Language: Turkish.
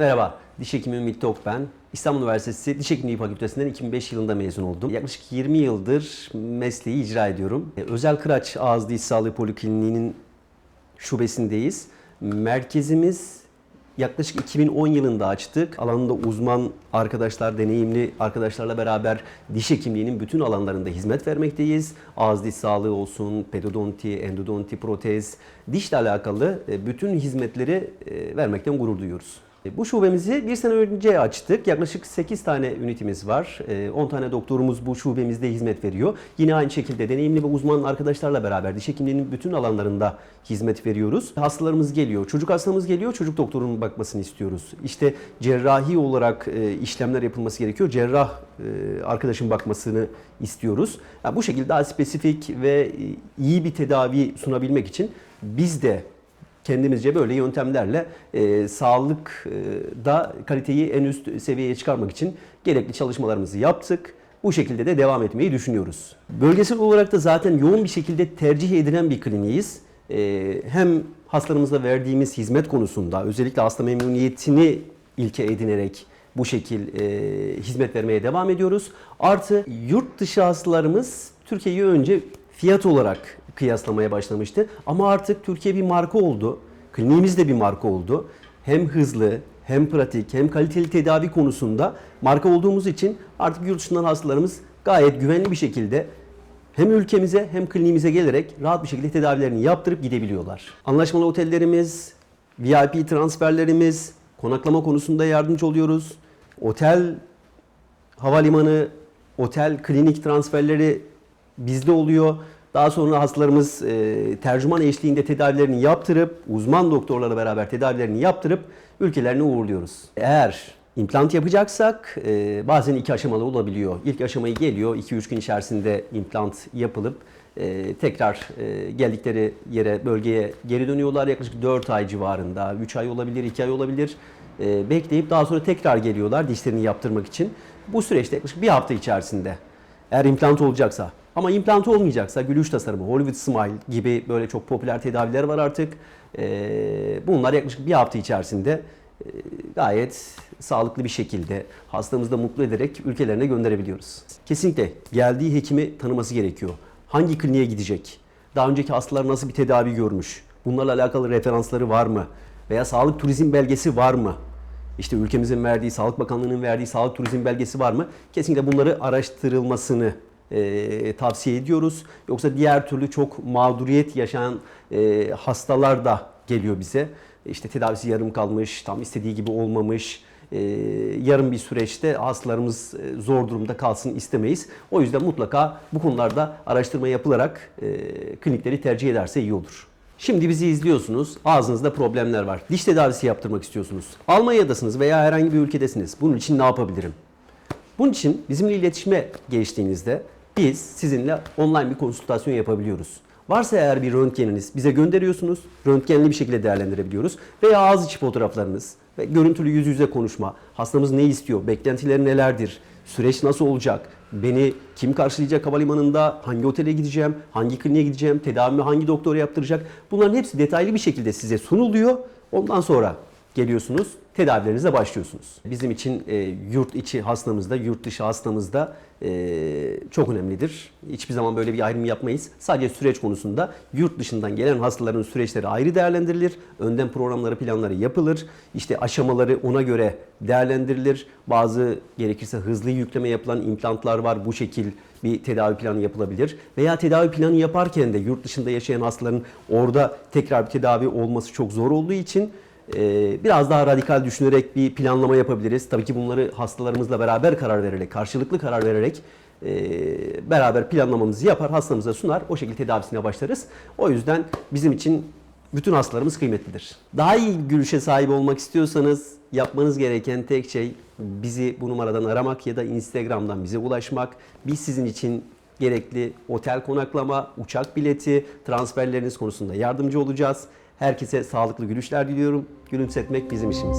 Merhaba, diş hekimi Ümit Tok ben. İstanbul Üniversitesi Diş Hekimliği Fakültesinden 2005 yılında mezun oldum. Yaklaşık 20 yıldır mesleği icra ediyorum. E, Özel Kıraç Ağız Diş Sağlığı Polikliniği'nin şubesindeyiz. Merkezimiz yaklaşık 2010 yılında açtık. Alanında uzman arkadaşlar, deneyimli arkadaşlarla beraber diş hekimliğinin bütün alanlarında hizmet vermekteyiz. Ağız diş sağlığı olsun, pedodonti, endodonti, protez, dişle alakalı e, bütün hizmetleri e, vermekten gurur duyuyoruz. E, Bu şubemizi bir sene önce açtık. Yaklaşık 8 tane ünitemiz var. E, 10 tane doktorumuz bu şubemizde hizmet veriyor. Yine aynı şekilde deneyimli ve uzman arkadaşlarla beraber diş hekimliğinin bütün alanlarında hizmet veriyoruz. Hastalarımız geliyor, çocuk hastamız geliyor, çocuk doktorunun bakmasını istiyoruz. İşte cerrahi olarak e, işlemler yapılması gerekiyor. Cerrah e, arkadaşın bakmasını istiyoruz. Yani bu şekilde daha spesifik ve e, iyi bir tedavi sunabilmek için biz de kendimizce böyle yöntemlerle e, sağlıkta kaliteyi en üst seviyeye çıkarmak için gerekli çalışmalarımızı yaptık. Bu şekilde de devam etmeyi düşünüyoruz. Bölgesel olarak da zaten yoğun bir şekilde tercih edilen bir kliniğiz. E, hem hastalarımıza verdiğimiz hizmet konusunda özellikle hasta memnuniyetini ilke edinerek bu şekil e, hizmet vermeye devam ediyoruz. Artı yurt dışı hastalarımız Türkiye'yi önce fiyat olarak kıyaslamaya başlamıştı. Ama artık Türkiye bir marka oldu. Kliniğimiz de bir marka oldu. Hem hızlı, hem pratik, hem kaliteli tedavi konusunda marka olduğumuz için artık yurt dışından hastalarımız gayet güvenli bir şekilde hem ülkemize hem kliniğimize gelerek rahat bir şekilde tedavilerini yaptırıp gidebiliyorlar. Anlaşmalı otellerimiz, VIP transferlerimiz, konaklama konusunda yardımcı oluyoruz. Otel, havalimanı, otel, klinik transferleri bizde oluyor. Daha sonra hastalarımız e, tercüman eşliğinde tedavilerini yaptırıp, uzman doktorlarla beraber tedavilerini yaptırıp ülkelerine uğurluyoruz. Eğer implant yapacaksak e, bazen iki aşamalı olabiliyor. İlk aşamayı geliyor, 2-3 gün içerisinde implant yapılıp e, tekrar e, geldikleri yere, bölgeye geri dönüyorlar. Yaklaşık 4 ay civarında, 3 ay olabilir, 2 ay olabilir. E, bekleyip daha sonra tekrar geliyorlar dişlerini yaptırmak için. Bu süreçte yaklaşık bir hafta içerisinde eğer implant olacaksa ama implant olmayacaksa gülüş tasarımı, Hollywood Smile gibi böyle çok popüler tedaviler var artık. Ee, bunlar yaklaşık bir hafta içerisinde e, gayet sağlıklı bir şekilde hastamızı da mutlu ederek ülkelerine gönderebiliyoruz. Kesinlikle geldiği hekimi tanıması gerekiyor. Hangi kliniğe gidecek? Daha önceki hastalar nasıl bir tedavi görmüş? Bunlarla alakalı referansları var mı? Veya sağlık turizm belgesi var mı? İşte ülkemizin verdiği, Sağlık Bakanlığı'nın verdiği sağlık turizm belgesi var mı? Kesinlikle bunları araştırılmasını e, tavsiye ediyoruz. Yoksa diğer türlü çok mağduriyet yaşayan e, hastalar da geliyor bize. İşte tedavisi yarım kalmış, tam istediği gibi olmamış. E, yarım bir süreçte hastalarımız e, zor durumda kalsın istemeyiz. O yüzden mutlaka bu konularda araştırma yapılarak e, klinikleri tercih ederse iyi olur. Şimdi bizi izliyorsunuz. Ağzınızda problemler var. Diş tedavisi yaptırmak istiyorsunuz. Almanya'dasınız veya herhangi bir ülkedesiniz. Bunun için ne yapabilirim? Bunun için bizimle iletişime geçtiğinizde biz sizinle online bir konsültasyon yapabiliyoruz. Varsa eğer bir röntgeniniz bize gönderiyorsunuz. Röntgenli bir şekilde değerlendirebiliyoruz. Veya ağız içi fotoğraflarınız ve görüntülü yüz yüze konuşma. Hastamız ne istiyor? Beklentileri nelerdir? Süreç nasıl olacak? Beni kim karşılayacak havalimanında? Hangi otele gideceğim? Hangi kliniğe gideceğim? Tedavimi hangi doktor yaptıracak? Bunların hepsi detaylı bir şekilde size sunuluyor. Ondan sonra geliyorsunuz, tedavilerinize başlıyorsunuz. Bizim için e, yurt içi hastamızda, yurt dışı hastamızda e, çok önemlidir. Hiçbir zaman böyle bir ayrım yapmayız. Sadece süreç konusunda yurt dışından gelen hastaların süreçleri ayrı değerlendirilir. Önden programları, planları yapılır. İşte aşamaları ona göre değerlendirilir. Bazı gerekirse hızlı yükleme yapılan implantlar var. Bu şekil bir tedavi planı yapılabilir. Veya tedavi planı yaparken de yurt dışında yaşayan hastaların orada tekrar bir tedavi olması çok zor olduğu için biraz daha radikal düşünerek bir planlama yapabiliriz. Tabii ki bunları hastalarımızla beraber karar vererek, karşılıklı karar vererek e, beraber planlamamızı yapar, hastamıza sunar. O şekilde tedavisine başlarız. O yüzden bizim için bütün hastalarımız kıymetlidir. Daha iyi gülüşe sahip olmak istiyorsanız yapmanız gereken tek şey bizi bu numaradan aramak ya da Instagram'dan bize ulaşmak. Biz sizin için gerekli otel konaklama, uçak bileti, transferleriniz konusunda yardımcı olacağız. Herkese sağlıklı gülüşler diliyorum. Gülümsetmek bizim işimiz.